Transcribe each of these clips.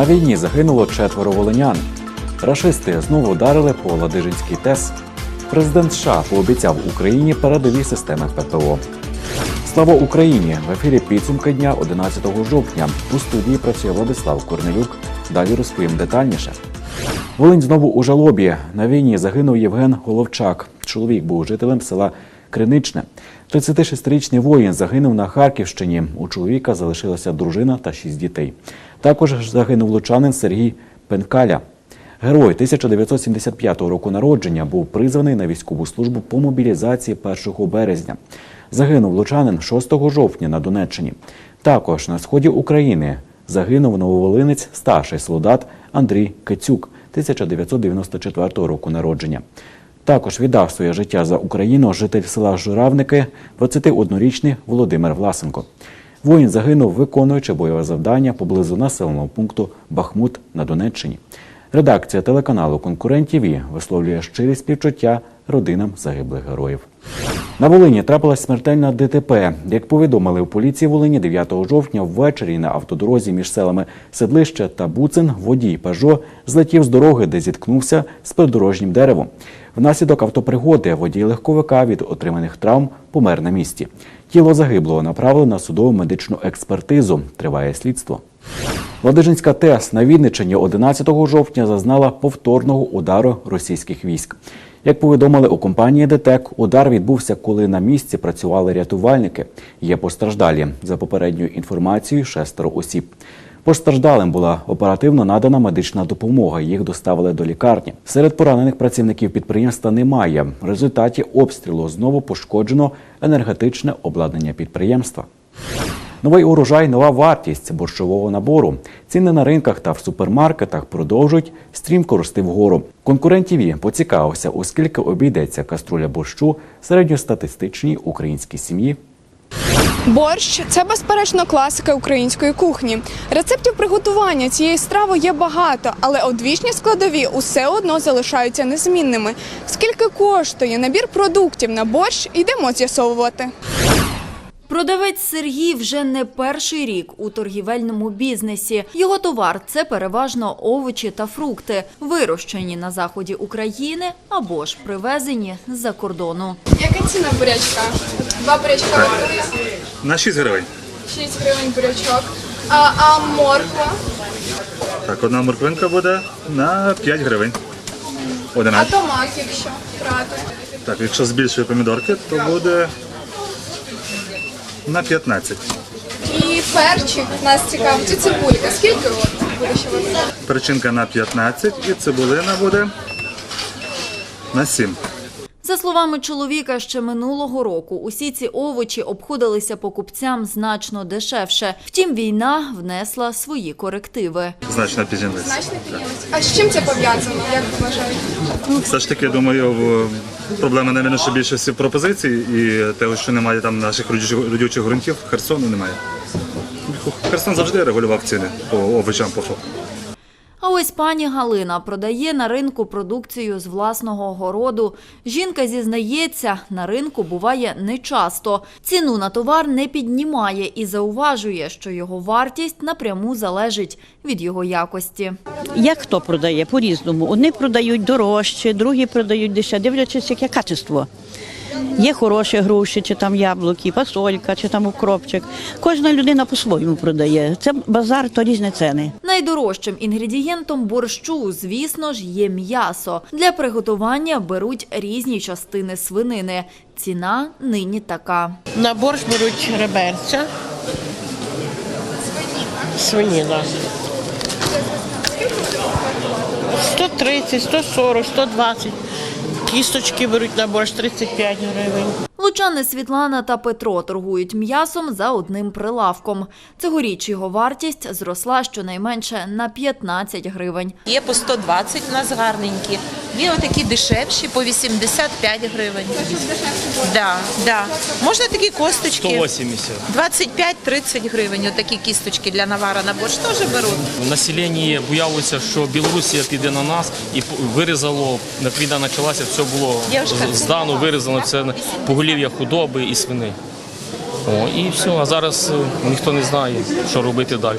На війні загинуло четверо волинян. Рашисти знову ударили по Ладижинський ТЕС. Президент США пообіцяв Україні передові системи ППО. Слава Україні! В ефірі підсумки дня 11 жовтня. У студії працює Владислав Корнелюк. Далі розповім детальніше. Волинь знову у жалобі. На війні загинув Євген Головчак. Чоловік був жителем села Криничне. 36-річний воїн загинув на Харківщині. У чоловіка залишилася дружина та шість дітей. Також загинув лучанин Сергій Пенкаля. Герой 1975 року народження був призваний на військову службу по мобілізації 1 березня. Загинув лучанин 6 жовтня на Донеччині. Також на сході України загинув нововолинець старший солдат Андрій Кицюк 1994 року народження. Також віддав своє життя за Україну житель села Журавники 21-річний Володимир Власенко. Воїн загинув, виконуючи бойове завдання поблизу населеного пункту Бахмут на Донеччині. Редакція телеканалу Конкурент ТІВІ висловлює щирі співчуття родинам загиблих героїв. На Волині трапилась смертельна ДТП. Як повідомили у поліції Волині 9 жовтня ввечері на автодорозі між селами Седлище та Буцин водій Пежо злетів з дороги, де зіткнувся з придорожнім деревом. Внаслідок автопригоди водій легковика від отриманих травм помер на місці. Тіло загиблого направили на судову медичну експертизу. Триває слідство. Ладижинська ТЕС на Вінниччині 11 жовтня зазнала повторного удару російських військ. Як повідомили у компанії ДТЕК, удар відбувся, коли на місці працювали рятувальники. Є постраждалі. За попередньою інформацією, шестеро осіб. Постраждалим була оперативно надана медична допомога. Їх доставили до лікарні. Серед поранених працівників підприємства немає. В результаті обстрілу знову пошкоджено енергетичне обладнання підприємства. Новий урожай, нова вартість борщового набору. Ціни на ринках та в супермаркетах продовжують стрімко рости вгору. Конкурент ТІВІ поцікавився, оскільки обійдеться каструля борщу середньостатистичній українській сім'ї. Борщ це безперечно класика української кухні. Рецептів приготування цієї страви є багато, але одвічні складові усе одно залишаються незмінними. Скільки коштує набір продуктів на борщ, йдемо з'ясовувати. Продавець Сергій вже не перший рік у торгівельному бізнесі. Його товар це переважно овочі та фрукти, вирощені на заході України або ж привезені з-за кордону. Яка ціна бурячка? Два бурячка вартує На 6 гривень. 6 гривень бурячок. А, а морква? Так, одна морквинка буде на 5 гривень. А 11. томат, якщо брати? Так, якщо з більшої помідорки, то буде на 15. І перчик нас цікавить. І цибулька. Скільки от буде ще вартувати? Перчинка на 15 і цибулина буде на 7. За словами чоловіка, ще минулого року усі ці овочі обходилися покупцям значно дешевше. Втім, війна внесла свої корективи. Значно піднялись. Значно піднялось. А з чим це пов'язано? Як ви вважаєте? Все ж таки, думаю, в- проблема не що більшості пропозицій і того, що немає там наших родючих- ґрунтів, Херсону немає. Херсон завжди регулював ціни по овочам по факту. А ось пані Галина продає на ринку продукцію з власного городу. Жінка зізнається, на ринку буває нечасто. Ціну на товар не піднімає і зауважує, що його вартість напряму залежить від його якості. Як хто продає по-різному. Одні продають дорожче, другі продають дешевше, дивлячись, яке качество. Є хороші груші, чи там яблуки, фасолька, чи там укропчик. Кожна людина по-своєму продає. Це базар, то різні ціни. Найдорожчим інгредієнтом борщу, звісно ж, є м'ясо. Для приготування беруть різні частини свинини. Ціна нині така. На борщ беруть реберця. Свиніна. 130, 140, 120. Кісточки беруть на борщ 35 гривень. Лучани Світлана та Петро торгують м'ясом за одним прилавком. Цьогоріч його вартість зросла щонайменше на 15 гривень. Є по 120 у нас гарненькі. Є отакі дешевші по 85 гривень. Да, да. Можна такі косточки. 180. 25-30 гривень. Отакі кісточки для навара на борщ теж беруть. В населенні боялося, що Білорусія піде на нас і вирізало, як війна почалася, все було здано, вирізано, це поголів'я худоби і свини. О, і все, а зараз е, ніхто не знає, що робити далі.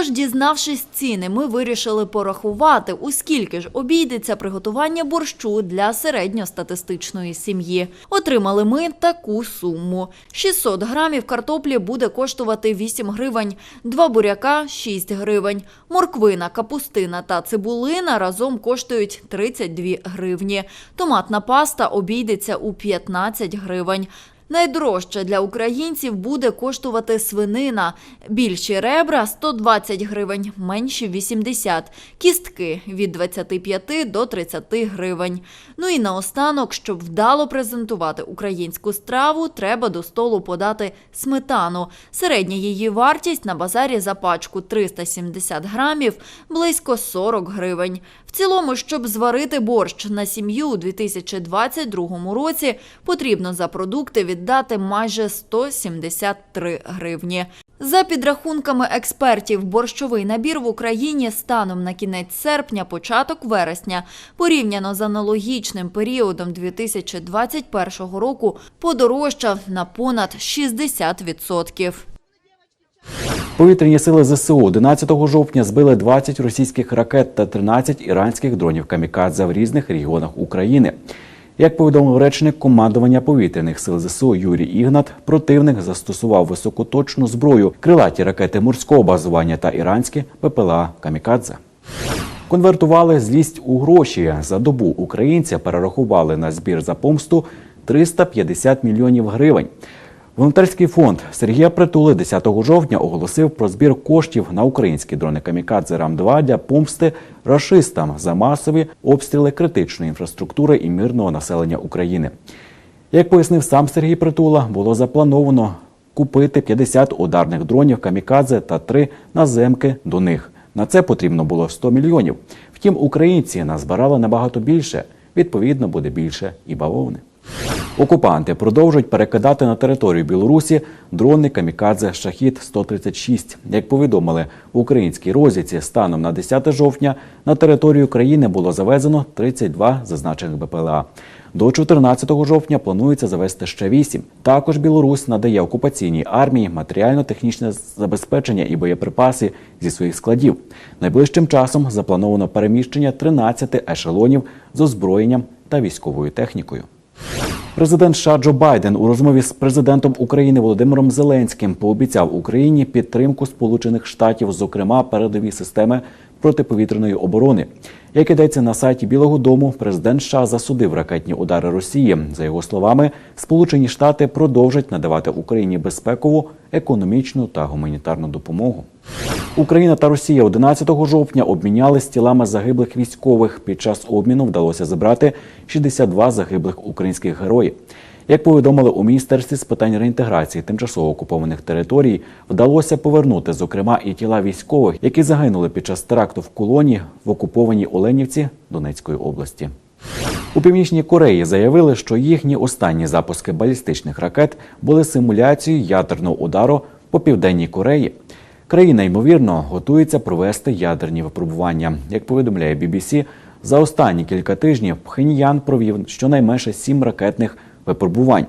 Тож дізнавшись ціни, ми вирішили порахувати, у скільки ж обійдеться приготування борщу для середньостатистичної сім'ї. Отримали ми таку суму: 600 грамів картоплі буде коштувати 8 гривень, два буряка 6 гривень, морквина, капустина та цибулина разом коштують 32 гривні. Томатна паста обійдеться у 15 гривень. Найдорожче для українців буде коштувати свинина. Більші ребра 120 гривень, менші 80. Кістки від 25 до 30 гривень. Ну і наостанок, щоб вдало презентувати українську страву, треба до столу подати сметану. Середня її вартість на базарі за пачку 370 грамів близько 40 гривень. В цілому, щоб зварити борщ на сім'ю у 2022 році, потрібно за продукти віддати майже 173 гривні. За підрахунками експертів, борщовий набір в Україні станом на кінець серпня, початок вересня, порівняно з аналогічним періодом 2021 року, подорожчав на понад 60%. Повітряні сили ЗСУ 11 жовтня збили 20 російських ракет та 13 іранських дронів камікадзе в різних регіонах України. Як повідомив речник командування повітряних сил ЗСУ Юрій Ігнат, противник застосував високоточну зброю, крилаті ракети морського базування та іранські ППЛА камікадзе. Конвертували злість у гроші. За добу українця перерахували на збір за помсту 350 мільйонів гривень. Волонтерський фонд Сергія Притули 10 жовтня оголосив про збір коштів на українські дрони Камікадзе Рам-2 для помсти рашистам за масові обстріли критичної інфраструктури і мирного населення України. Як пояснив сам Сергій Притула, було заплановано купити 50 ударних дронів Камікадзе та 3 наземки до них. На це потрібно було 100 мільйонів. Втім, українці назбирали набагато більше. Відповідно, буде більше і бавовни. Окупанти продовжують перекидати на територію Білорусі дрони Камікадзе Шахід 136 Як повідомили в українській розвідці, станом на 10 жовтня на територію країни було завезено 32 зазначених БПЛА. До 14 жовтня планується завести ще 8. Також Білорусь надає окупаційній армії матеріально-технічне забезпечення і боєприпаси зі своїх складів. Найближчим часом заплановано переміщення 13 ешелонів з озброєнням та військовою технікою. Президент США Джо Байден у розмові з президентом України Володимиром Зеленським пообіцяв Україні підтримку Сполучених Штатів, зокрема передові системи протиповітряної оборони. Як ідеться на сайті Білого Дому, президент США засудив ракетні удари Росії. За його словами, Сполучені Штати продовжать надавати Україні безпекову, економічну та гуманітарну допомогу. Україна та Росія 11 жовтня обмінялись тілами загиблих військових. Під час обміну вдалося забрати 62 загиблих українських героїв. Як повідомили у міністерстві з питань реінтеграції тимчасово окупованих територій, вдалося повернути, зокрема, і тіла військових, які загинули під час теракту в колоні в окупованій Оленівці Донецької області. У північній Кореї заявили, що їхні останні запуски балістичних ракет були симуляцією ядерного удару по південній Кореї. Країна ймовірно готується провести ядерні випробування. Як повідомляє BBC, за останні кілька тижнів Пхеньян провів щонайменше сім ракетних випробувань.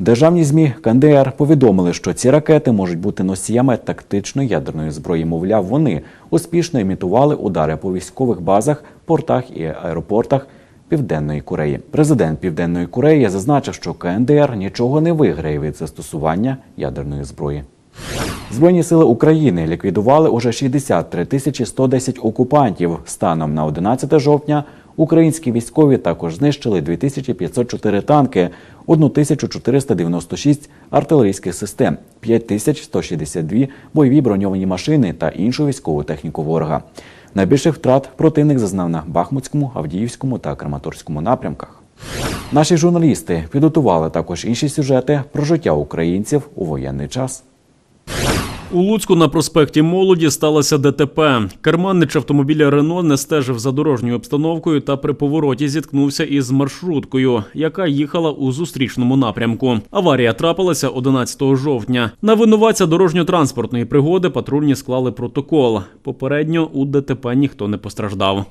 Державні змі КНДР повідомили, що ці ракети можуть бути носіями тактичної ядерної зброї. Мовляв, вони успішно імітували удари по військових базах, портах і аеропортах Південної Кореї. Президент Південної Кореї зазначив, що КНДР нічого не виграє від застосування ядерної зброї. Збройні сили України ліквідували уже 63 тисячі 110 окупантів. Станом на 11 жовтня українські військові також знищили 2504 танки, 1496 артилерійських систем, 5162 бойові броньовані машини та іншу військову техніку ворога. Найбільших втрат противник зазнав на Бахмутському, Авдіївському та Краматорському напрямках. Наші журналісти підготували також інші сюжети про життя українців у воєнний час. У Луцьку на проспекті Молоді сталося ДТП. Керманнич автомобіля Рено не стежив за дорожньою обстановкою та при повороті зіткнувся із маршруткою, яка їхала у зустрічному напрямку. Аварія трапилася 11 жовтня. На винуватця дорожньо-транспортної пригоди патрульні склали протокол. Попередньо у ДТП ніхто не постраждав.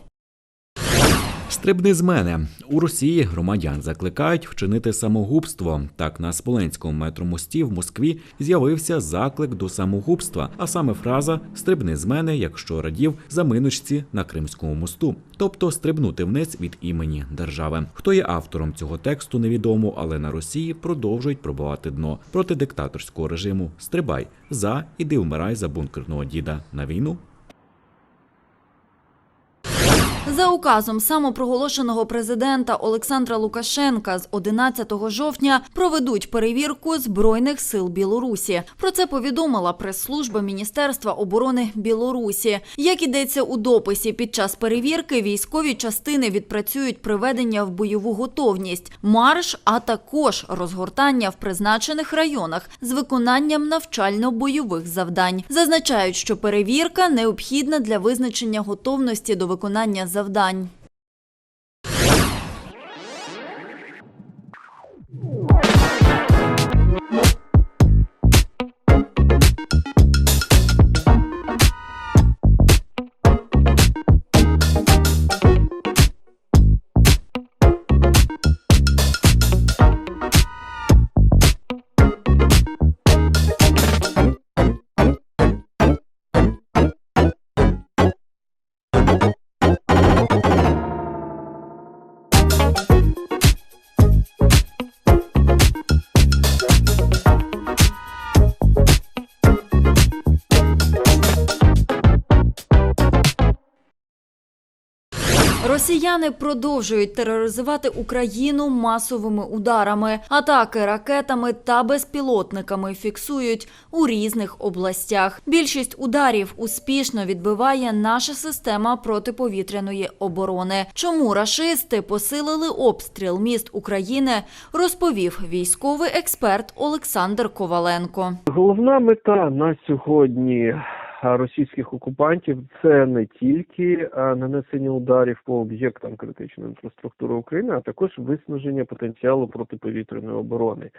Стрибни з мене у Росії громадян закликають вчинити самогубство. Так на Смоленському метромості в Москві з'явився заклик до самогубства, а саме фраза Стрибни з мене, якщо радів за миночці на Кримському мосту, тобто стрибнути вниз від імені держави. Хто є автором цього тексту, невідомо, але на Росії продовжують пробивати дно проти диктаторського режиму. Стрибай за іди вмирай за бункерного діда на війну. За указом самопроголошеного президента Олександра Лукашенка з 11 жовтня проведуть перевірку збройних сил Білорусі. Про це повідомила прес-служба Міністерства оборони Білорусі. Як ідеться у дописі, під час перевірки військові частини відпрацюють приведення в бойову готовність, марш, а також розгортання в призначених районах з виконанням навчально-бойових завдань. Зазначають, що перевірка необхідна для визначення готовності до виконання завдань завдань. Росіяни продовжують тероризувати Україну масовими ударами. Атаки ракетами та безпілотниками фіксують у різних областях. Більшість ударів успішно відбиває наша система протиповітряної оборони. Чому рашисти посилили обстріл міст України, розповів військовий експерт Олександр Коваленко. Головна мета на сьогодні російських окупантів це не тільки нанесення ударів по об'єктам критичної інфраструктури України, а також виснаження потенціалу протиповітряної оборони.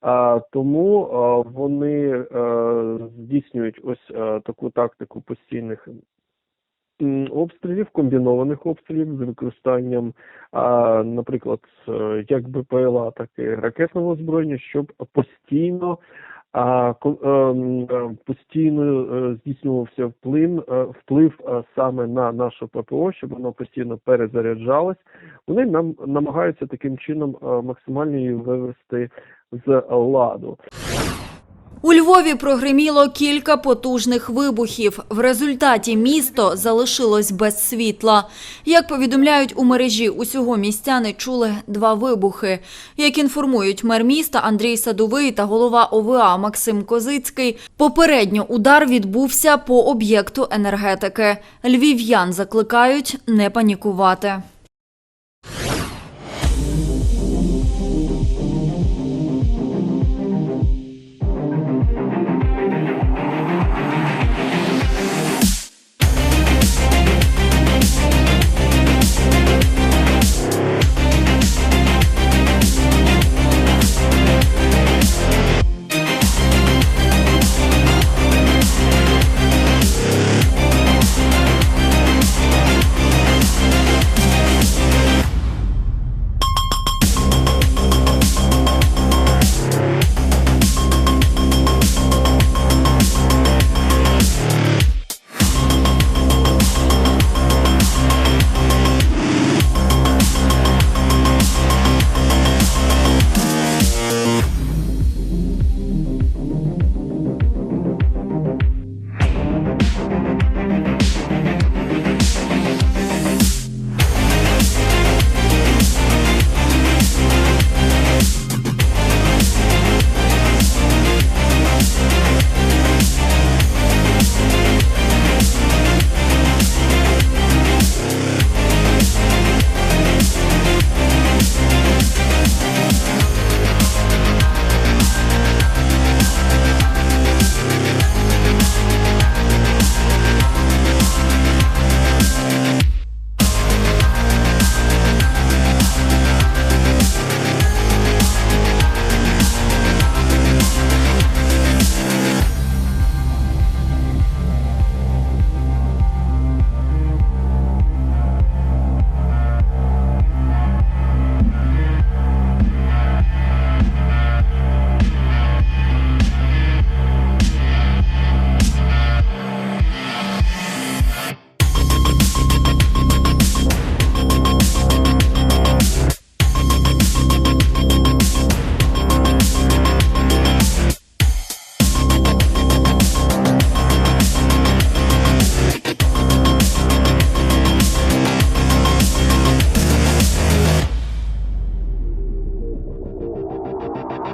А, тому а, вони здійснюють ось таку тактику постійних обстрілів, комбінованих обстрілів з використанням, а, наприклад, е, як БПЛА, так і ракетного озброєння, щоб постійно а ем, е, постійно е, здійснювався вплив, е, вплив е, саме на нашу ППО, щоб воно постійно перезаряджалось. Вони нам намагаються таким чином е, максимально її вивести з ладу. У Львові прогриміло кілька потужних вибухів. В результаті місто залишилось без світла. Як повідомляють у мережі, усього містяни чули два вибухи. Як інформують мер міста Андрій Садовий та голова ОВА Максим Козицький, попередньо удар відбувся по об'єкту енергетики. Львів'ян закликають не панікувати.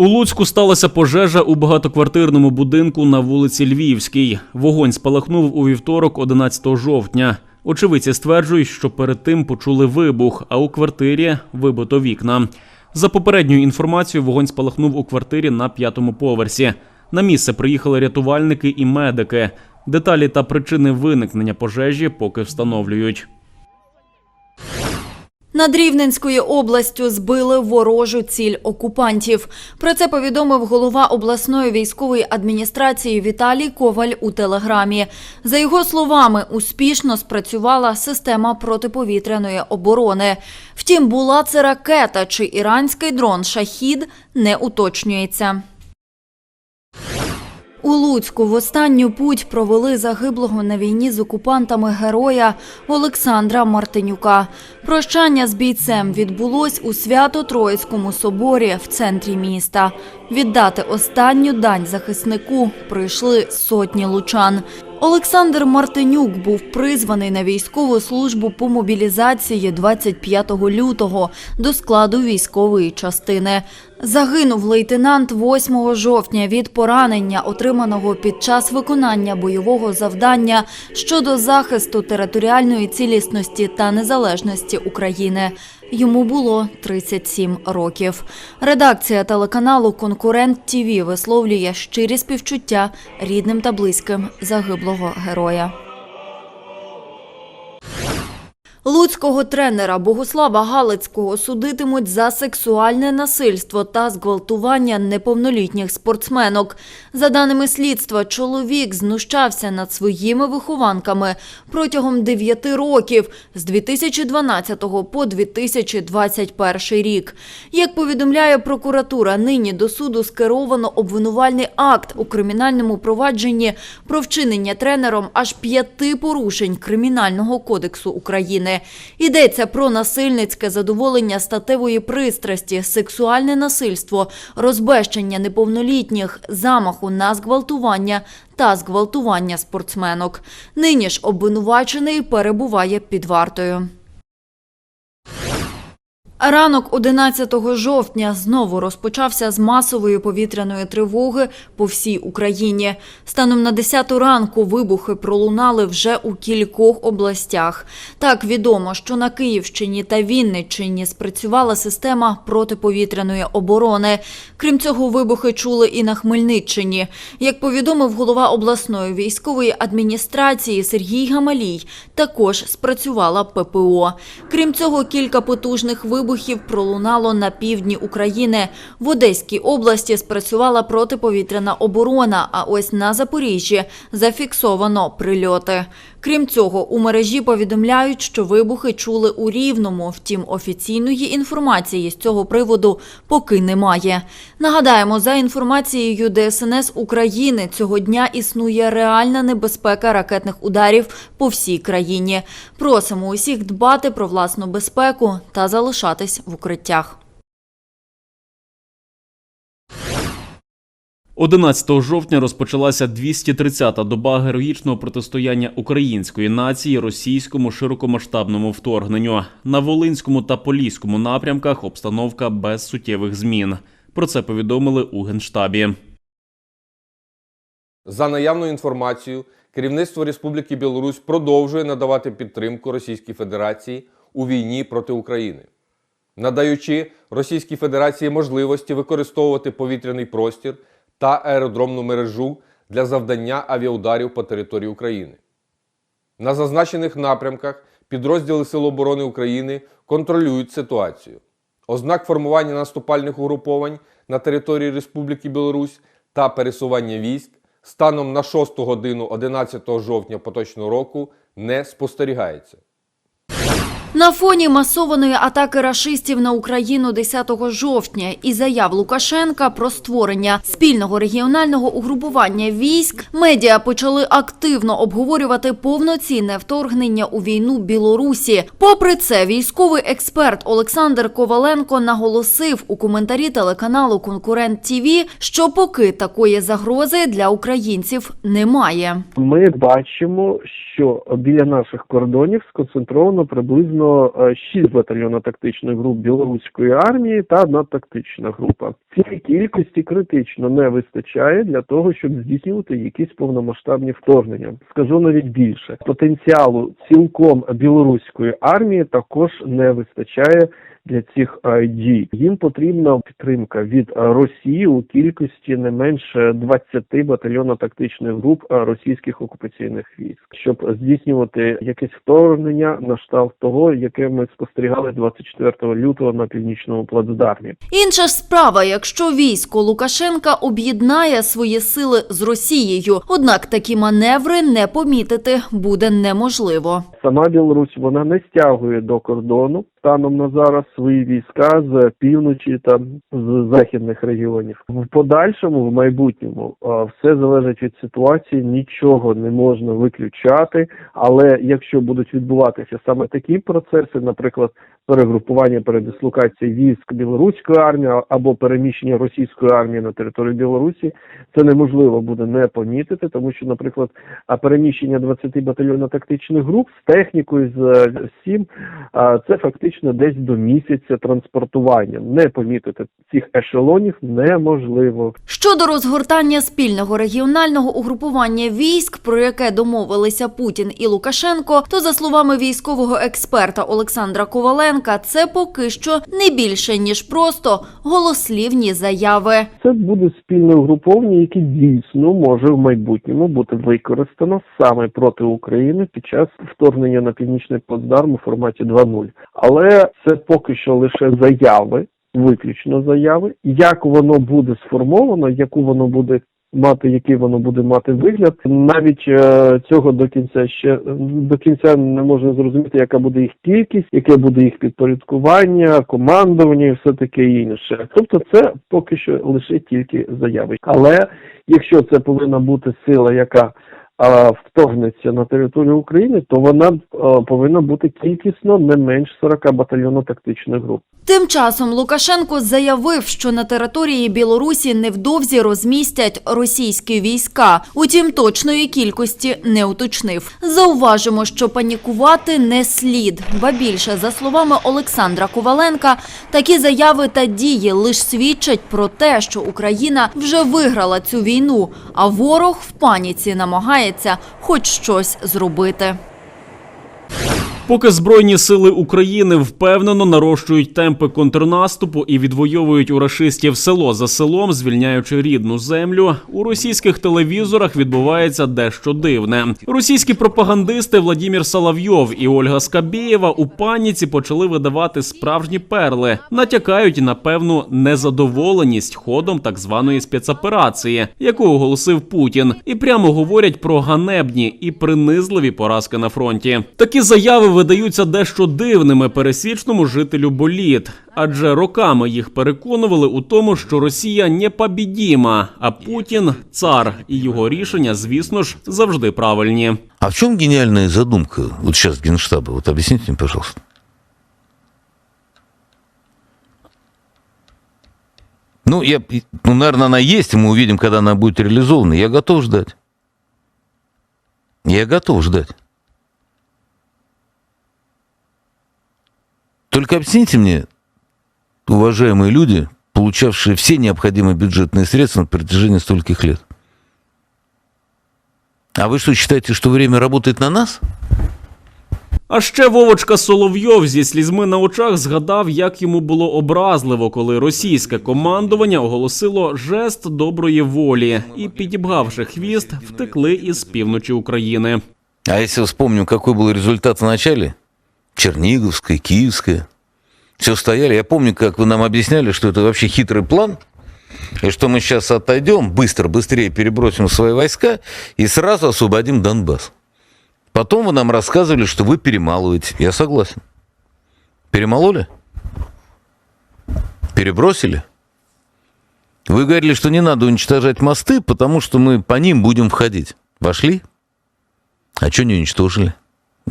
У Луцьку сталася пожежа у багатоквартирному будинку на вулиці Львівській. Вогонь спалахнув у вівторок, 11 жовтня. Очевидці стверджують, що перед тим почули вибух, а у квартирі вибито вікна. За попередньою інформацією, вогонь спалахнув у квартирі на п'ятому поверсі. На місце приїхали рятувальники і медики. Деталі та причини виникнення пожежі поки встановлюють. Над Рівненською областю збили ворожу ціль окупантів. Про це повідомив голова обласної військової адміністрації Віталій Коваль у телеграмі. За його словами, успішно спрацювала система протиповітряної оборони. Втім, була це ракета чи іранський дрон Шахід не уточнюється. У Луцьку в останню путь провели загиблого на війні з окупантами героя Олександра Мартинюка. Прощання з бійцем відбулось у Свято-Троїцькому соборі в центрі міста. Віддати останню дань захиснику прийшли сотні лучан. Олександр Мартинюк був призваний на військову службу по мобілізації 25 лютого до складу військової частини. Загинув лейтенант 8 жовтня від поранення, отриманого під час виконання бойового завдання щодо захисту територіальної цілісності та незалежності України. Йому було 37 років. Редакція телеканалу Конкурент ТІВІ висловлює щирі співчуття рідним та близьким загиблого героя. Луцького тренера Богослава Галицького судитимуть за сексуальне насильство та зґвалтування неповнолітніх спортсменок. За даними слідства, чоловік знущався над своїми вихованками протягом 9 років з 2012 по 2021 рік. Як повідомляє прокуратура, нині до суду скеровано обвинувальний акт у кримінальному провадженні про вчинення тренером аж п'яти порушень Кримінального кодексу України. Йдеться про насильницьке задоволення статевої пристрасті, сексуальне насильство, розбещення неповнолітніх, замаху на зґвалтування та зґвалтування спортсменок. Нині ж обвинувачений перебуває під вартою. Ранок 11 жовтня знову розпочався з масової повітряної тривоги по всій Україні. Станом на 10 ранку вибухи пролунали вже у кількох областях. Так відомо, що на Київщині та Вінниччині спрацювала система протиповітряної оборони. Крім цього, вибухи чули і на Хмельниччині. Як повідомив голова обласної військової адміністрації Сергій Гамалій, також спрацювала ППО. Крім цього, кілька потужних вибухів пролунало на півдні України. В Одеській області спрацювала протиповітряна оборона, а ось на Запоріжжі зафіксовано прильоти. Крім цього, у мережі повідомляють, що вибухи чули у Рівному. Втім, офіційної інформації з цього приводу поки немає. Нагадаємо, за інформацією ДСНС України, цього дня існує реальна небезпека ракетних ударів по всій країні. Просимо усіх дбати про власну безпеку та залишатись в укриттях. 11 жовтня розпочалася 230-та доба героїчного протистояння української нації російському широкомасштабному вторгненню. На Волинському та Поліському напрямках обстановка без суттєвих змін. Про це повідомили у Генштабі. За наявною інформацією, керівництво Республіки Білорусь продовжує надавати підтримку Російській Федерації у війні проти України, надаючи Російській Федерації можливості використовувати повітряний простір та аеродромну мережу для завдання авіаударів по території України. На зазначених напрямках підрозділи Сил оборони України контролюють ситуацію. Ознак формування наступальних угруповань на території Республіки Білорусь та пересування військ станом на 6 годину 11 жовтня поточного року не спостерігається. На фоні масованої атаки рашистів на Україну 10 жовтня і заяв Лукашенка про створення спільного регіонального угрупування військ, медіа почали активно обговорювати повноцінне вторгнення у війну Білорусі. Попри це, військовий експерт Олександр Коваленко наголосив у коментарі телеканалу Конкурент ТІВІ, що поки такої загрози для українців немає. Ми бачимо, що біля наших кордонів сконцентровано приблизно задіяно е, 6 батальйонно-тактичних груп білоруської армії та одна тактична група. Цієї кількості критично не вистачає для того, щоб здійснювати якісь повномасштабні вторгнення. Скажу навіть більше потенціалу цілком білоруської армії також не вистачає для цих дій. Їм потрібна підтримка від Росії у кількості не менше 20 батальйонно-тактичних груп е, російських окупаційних військ, щоб здійснювати якесь вторгнення на штаб того, яке ми спостерігали 24 лютого на північному плацдармі. Інша ж справа, якщо військо Лукашенка об'єднає свої сили з Росією. Однак такі маневри не помітити буде неможливо. Сама Білорусь вона не стягує до кордону станом на зараз свої війська з півночі та з західних регіонів. В подальшому, в майбутньому, все залежить від ситуації, нічого не можна виключати. Але якщо будуть відбуватися саме такі процеси, наприклад, перегрупування передислокації військ білоруської армії або переміщення російської армії на територію Білорусі, це неможливо буде не помітити, тому що, наприклад, переміщення 20 батальйонно-тактичних груп з технікою з е, всім, це фактично десь до місяця транспортування. Не помітити цих ешелонів неможливо. Щодо розгортання спільного регіонального угрупування військ, про яке домовилися Путін і Лукашенко, то за словами військового експерта Олександра Коваленка, це поки що не більше ніж просто голослівні заяви. Це буде спільне угруповання, яке дійсно може в майбутньому бути використано саме проти України під час вторгнення на північний плацдарм у форматі 2.0. Але це поки що лише заяви, виключно заяви. Як воно буде сформовано, яку воно буде мати, який воно буде мати вигляд, навіть е, цього до кінця ще до кінця не можна зрозуміти, яка буде їх кількість, яке буде їх підпорядкування, командування і все таке інше. Тобто, це поки що лише тільки заяви. Але якщо це повинна бути сила, яка вторгнеться на територію України, то вона повинна бути кількісно не менш 40 батальйонно-тактичних груп. Тим часом Лукашенко заявив, що на території Білорусі невдовзі розмістять російські війська. Утім, точної кількості не уточнив. Зауважимо, що панікувати не слід. Ба більше, за словами Олександра Коваленка, такі заяви та дії лише свідчать про те, що Україна вже виграла цю війну, а ворог в паніці намагається хоч щось зробити. Поки Збройні сили України впевнено нарощують темпи контрнаступу і відвоюють у рашистів село за селом, звільняючи рідну землю, у російських телевізорах відбувається дещо дивне. Російські пропагандисти Владімір Соловйов і Ольга Скабєєва у паніці почали видавати справжні перли, натякають на певну незадоволеність ходом так званої спецоперації, яку оголосив Путін, і прямо говорять про ганебні і принизливі поразки на фронті. Такі заяви видаються дещо дивними пересічному жителю боліт, адже роками їх переконували у тому, що Росія непобідіма, а Путін цар, і його рішення, звісно ж, завжди правильні. А в чем гениальная задумка вот сейчас Генштаба? Вот объясните мне, пожалуйста. Ну, я, ну, наверное, она есть, и мы увидим, когда она будет реализована. Я готов ждать. Я готов ждать. Только объясните мне, уважаемые люди, получавшие все необходимые бюджетные средства на протяжении стольких лет. А вы что, считаете, что время работает на нас? А ще Вовочка Соловйов зі слізьми на очах згадав, як йому було образливо, коли російське командування оголосило жест доброї волі і, підібгавши хвіст, втекли із півночі України. А если вспомним, какой был результат в начале? Черниговская, Киевская. Все стояли. Я помню, как вы нам объясняли, что это вообще хитрый план, и что мы сейчас отойдем, быстро, быстрее перебросим свои войска и сразу освободим Донбасс. Потом вы нам рассказывали, что вы перемалываете. Я согласен. Перемололи? Перебросили? Вы говорили, что не надо уничтожать мосты, потому что мы по ним будем входить. Вошли? А что не уничтожили?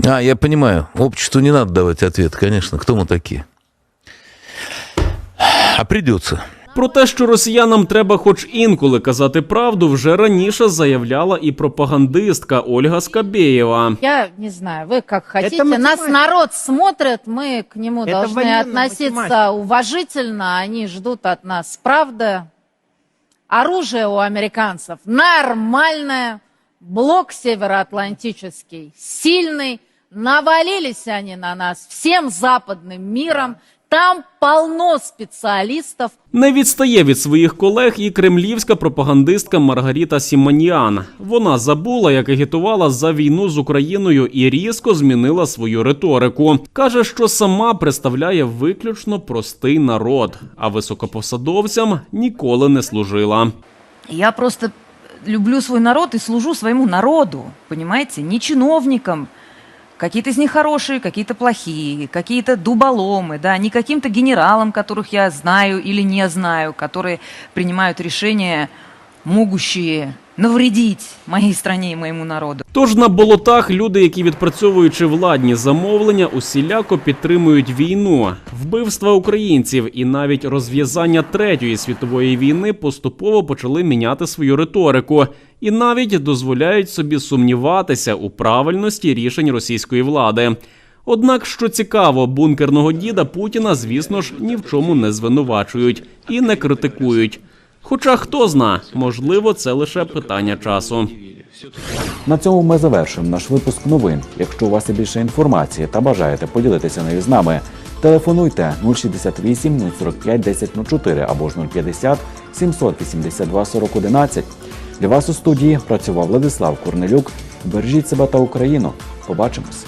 А, я понимаю, обществу не надо давать ответ, конечно, кто мы такие. А придется. Про те, що росіянам треба хоч інколи казати правду, вже раніше заявляла і пропагандистка Ольга Скабєєва. Я не знаю, вы как хотите. Это математика. Нас народ смотрит, мы к нему Это должны военная относиться математика. уважительно. Они ждут от нас правды. Оружие у американцев нормальное. Блок североатлантический сильный. Навалились они на нас всем западным миром. Там полно специалистов, Не відстає від своїх колег і кремлівська пропагандистка Маргаріта Сіманіан. Вона забула, як агітувала за війну з Україною і різко змінила свою риторику. каже, що сама представляє виключно простий народ, а високопосадовцям ніколи не служила. Я просто люблю свой народ и служу своему народу, понимаете, не чиновникам. Какие-то из них хорошие, какие-то плохие, какие-то дуболомы, да, не каким-то генералам, которых я знаю или не знаю, которые принимают решения, могущие навредить моей стране и моему народу. Тож на болотах люди, які відпрацьовуючи владні замовлення, усіляко підтримують війну, вбивства українців і навіть розв'язання третьої світової війни поступово почали міняти свою риторику і навіть дозволяють собі сумніватися у правильності рішень російської влади. Однак, що цікаво, бункерного діда Путіна, звісно ж, ні в чому не звинувачують і не критикують. Хоча хто зна, можливо, це лише питання часу. На цьому ми завершуємо наш випуск новин. Якщо у вас є більше інформації та бажаєте поділитися нею з нами, телефонуйте 068 045 1004 або ж 050 782 4011. Для вас у студії працював Владислав Корнелюк. Бережіть себе та Україну. Побачимось.